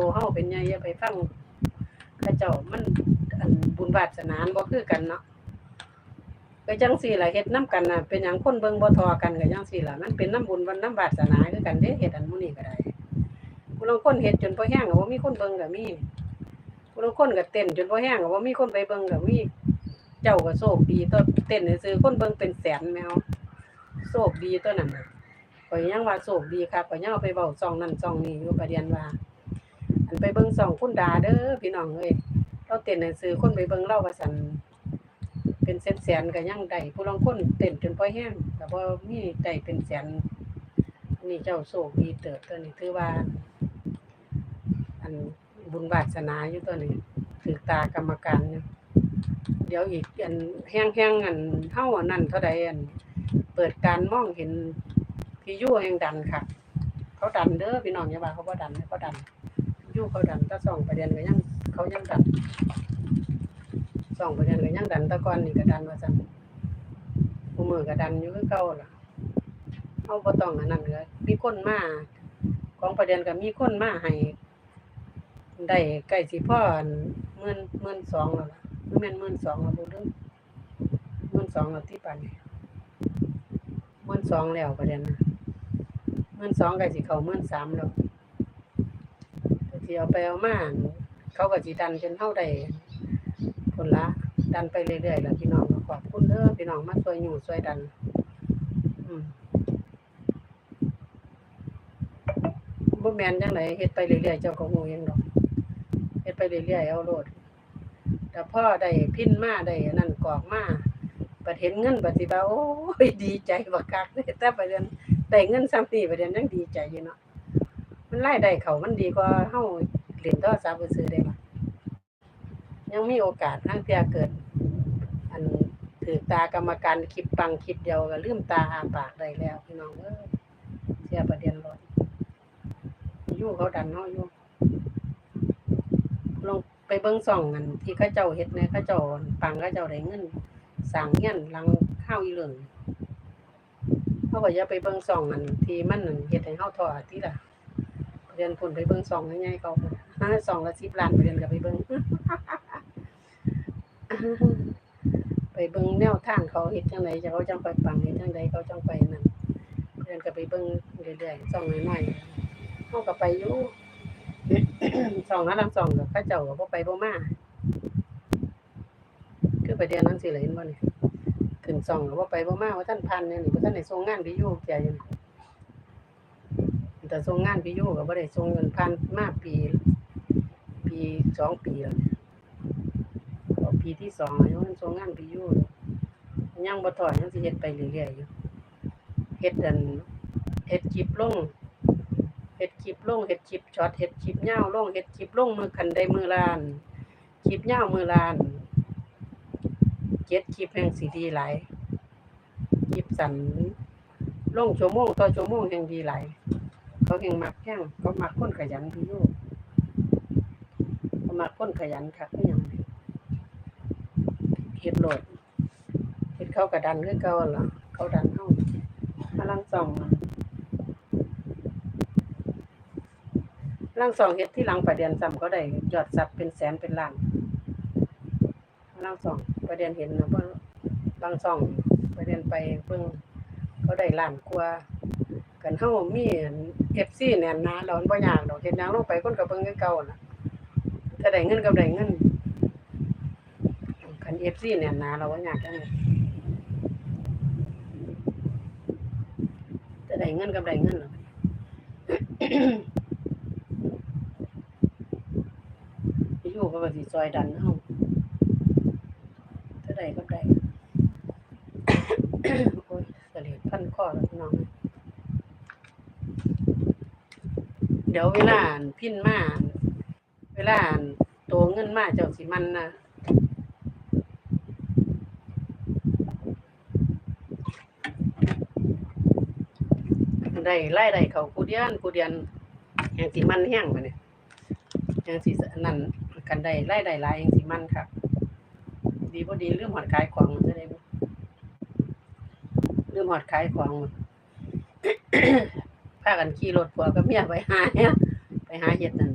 ตัวเฮาเป็นใหญ่อย่าไปฟังเขาเจ้ามันอันบุญวาสนาบ่คือกันเนาะก็จังซี่ล่ะเฮ็ดนํกันน่ะเป็นหยังคนเบิ่งบ่ทอกันก็จังซี่ล่ะมันเป็นน้ำบุญวันน้ำวาสนาคือกันเด้เฮ็ดอันหมู่นี้ก็ได้ผู้ลางคนเฮ็ดจนบ่แห้งก็บ่มีคนเบิ่งก็มีผู้ลางคนก็เต้นจนบ่แห้งก็บ่มีคนไปเบิ่งก็มีเจ้าก็โชคดีตัวเต้นซื่อคนเบิ่งเป็นแสนแมวโชคดีตัวนั้นน่ะข่อยยังว่าโชคดีครับข่อยยังเอาไปเว้าซองนั่นซองนี้อยู่ประเด็นว่า ไปเบิ่งซ่องคุณดาเด้อพี่น้องเอ้ยเราเต้นหนังสือคนไปเบิ่งเราว่าซั่นเป็นแสนๆก็ยังได้ผู้ลางคนเต้นจนพอแห้งก็บ่มีได้เป็นแสนอันนี้เจ้าโชคดีเติบตัวนี้ถือว่า อันบุญวาสนาอยู่ตัวนี้ถือตากรรมการเดี๋ยวอีกอันแห้งๆอันเฮาอันนั้นเท่าใดอัน เปิดการมองเห็นพี่ยู่แห่งดันค่ะ เขาดันเด้อพี่น้องอย่าว่าเขาบ่ดันเขาดัน ยู่เขาดันถ้าส่องประเด็นก็ยังเขายังดันส่องประเด็นก็ยังดันตะกอนนี่ก็ดันว่าซั่นผู้มือก็ดันอยู่คือเก่าล่ะเฮาบ่ต้องอันนั้นเลยมีคนมาของประเด็นก็มีคนมาให้ได้ใกล้สิพออันหมื่นหมื่นสองแล้วล่ะมันแม่นหมื่นสองแล้วบ่ลืมหมื่นสองแล้วที่ปานนี้หมื่นสองแล้วประเด็นนะหมื่นสองก็สิเขาหมื่นสามแล้ว สิเอาไปเอามาเขาก็สิดันจนเฮาได้ผละ ดันไปเรื่อยๆแล้วพี่น้องก็ขอบคุณเด้อพี่น้องมาช่วยอยู่ช่วยดัน อืมบ่แมนจังไดเฮ็ดไปเรื่อยๆเจ้าก็ฮู้เองดอกเฮ็ดไปเรื่อยๆเอาโลดแต่พ่อได้พินมาได้นนั้นกอกมาบัดเห็นเงินปฏิบัดสิโอ้ยดีใจบักคักแต่ประเด็นได้เงินซ้ำนี่ประเด็นยังดีใจอยู่เนาะ มันรายได้เขามันดีกว่าเฮาเล่นโทรศัพท์ซื้อได้ล่ะยังมีโอกาสทั้งเที่ยเกิด อันถือตากรรมการคลิปปังคลิปเดียวก็ลืมตาอาปากได้แล้วพี่น้องเอ้ยเสียประเด็นรถอยู่เขาดันเฮาอยู่ลงไปเบิ่งซ่องกันที่เขาเจ้าเฮ็ดเนี่ยเขาเจ้าปังเขาเจ้าได้เงินสั่งเงี้ยนลังข้าวอีเหลืองเขาก็อย่าไปเบิ่งส่องมันที่มันนั่นเฮ็ดให้เฮาท้อติล่ะ เรียนพุ่นไปเบิ่งสองง่ายๆเขาหาสองละ10ล้านไปเรียนก็ไปเบิ่งไปเบิ่งแนวทางเขาเฮ็ดจังไดจะเขาจังไปปังเฮ็ดจังไดเขาจังไปนั่นเรียนก็ไปเบิ่งเรื่อยๆส่องน้อยๆเฮาก็ไปอยู่สองหาลังสองก็เขาเจ้าก็ไปบ่มาคือไประเด็นนั้นสิเลยเห็นบ่นี่ขึ้นซ่องก็ไปบ่มาว่าท่านพันเนี่ยนี่บ่ท่านได้ส่งงานวิทยุแกอยู่ แต่ส่งงานวิทยุก็บ่ได้ส่งเงินพันมาปี ปีสองปีแล้วปีที่สองแล้วมันส่งงานวิทยุยังบ่ถอนยังสิเฮ็ดไปเรื่อยๆอยู่เฮ็ดอันเฮ็ดคลิปลงเฮ็ดคลิปลงเฮ็ดคลิปช็อตเฮ็ดคลิปยาวลงเฮ็ดคลิปลงมือคันได้มือลานคลิปยาวมือลานเจ็ดคลิปแห่งสีดีหลายคลิปสันลงชั่วโมงต่อชั่วโมงแห่งดีหลาย เขาแห่งมักแห่งเขามักคนขยันพี่โยเขามักคนขยันคักอหย่างเฮ็ดโหลดเฮ็ดเข้ากระดันคือเก่าล่ะเขาดันเฮามาลังสองลังสองเฮ็ดที่หลังประเดียนซ้ำเขาได้ยอดซับเป็นแสนเป็นล้านเราส่องประเด็นเห็นนะว่าบางสองประเด็นไปเพิ่งเขาได้ล้านกว่า กันเฮามีเอฟซีแน่นหนาเราบ่ยากดอกเฮ็ดหยังลงไปคนก็เบิ่งคือเก่าน่ะถ้าได้เงินก็ได้เงินคัน FC แน่นหนาเราบ่ยากจังเลยถ้าได้เงินก็ได้เงินล่ะอยู่ก็ว่าสิซอยดันเฮาเท่าใดก็ได้โอ้ยเสลียดพันข้อแล้วพี่น้อง เดี๋ยวเวลาอั่นพินมาอั่นเวลาอั่นโตเงินมาเจ้าสิมันนะได้ไล่ได้เขากูเดียนกูเดียนแห่งสิมันแห้งมาเนี่ยแห่งสินั่นกันได้ไล่ได้ลายแห่งสิมันครับ ดีบ่ดีเรื่องหอดขายของมันจะได้เรื่องหอดขายของ พากันขี่รถผัวกับเมียไปหายไปหาเห็ดนั่น